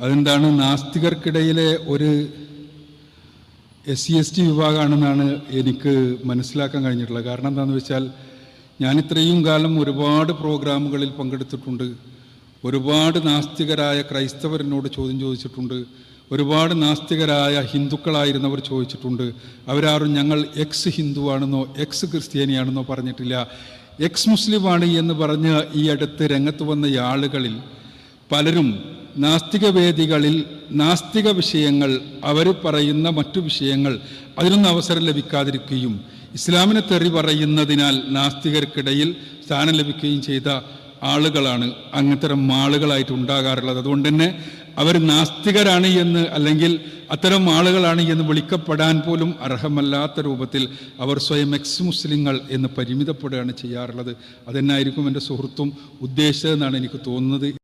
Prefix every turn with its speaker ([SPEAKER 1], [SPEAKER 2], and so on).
[SPEAKER 1] അതെന്താണ്? നാസ്തികർക്കിടയിലെ ഒരു എസ് സി എസ് ടി വിഭാഗമാണെന്നാണ് എനിക്ക് മനസ്സിലാക്കാൻ കഴിഞ്ഞിട്ടുള്ളത്. കാരണം എന്താണെന്ന് വെച്ചാൽ ഞാൻ ഇത്രയും കാലം ഒരുപാട് പ്രോഗ്രാമുകളിൽ പങ്കെടുത്തിട്ടുണ്ട്. ഒരുപാട് നാസ്തികരായ ക്രൈസ്തവരനോട് ചോദ്യം ചോദിച്ചിട്ടുണ്ട്. ഒരുപാട് നാസ്തികരായ ഹിന്ദുക്കളായിരുന്നവർ ചോദിച്ചിട്ടുണ്ട്. അവരാരും ഞങ്ങൾ എക്സ് ഹിന്ദുവാണെന്നോ എക്സ് ക്രിസ്ത്യാനിയാണെന്നോ പറഞ്ഞിട്ടില്ല. എക്സ് മുസ്ലിമാണ് എന്ന് പറഞ്ഞ് ഈ അടുത്ത് രംഗത്ത് വന്ന ആളുകളിൽ പലരും നാസ്തിക വേദികളിൽ നാസ്തിക വിഷയങ്ങൾ അവർ പറയുന്ന മറ്റു വിഷയങ്ങൾ അതിനൊന്നും അവസരം ലഭിക്കാതിരിക്കുകയും ഇസ്ലാമിനെ തെറി പറയുന്നതിനാൽ നാസ്തികർക്കിടയിൽ സ്ഥാനം ലഭിക്കുകയും ചെയ്ത ആളുകളാണ് അങ്ങനത്തരം ആളുകളായിട്ട് ഉണ്ടാകാറുള്ളത്. അതുകൊണ്ട് തന്നെ അവർ നാസ്തികരാണ് എന്ന് അല്ലെങ്കിൽ അത്തരം ആളുകളാണ് എന്ന് വിളിക്കപ്പെടാൻ പോലും അർഹമല്ലാത്ത രൂപത്തിൽ അവർ സ്വയം എക്സ് മുസ്ലിങ്ങൾ എന്ന് പരിമിതപ്പെടുകയാണ് ചെയ്യാറുള്ളത്. അതെന്നായിരിക്കും എന്റെ സുഹൃത്തും ഉദ്ദേശിച്ചതെന്നാണ് എനിക്ക് തോന്നുന്നത്.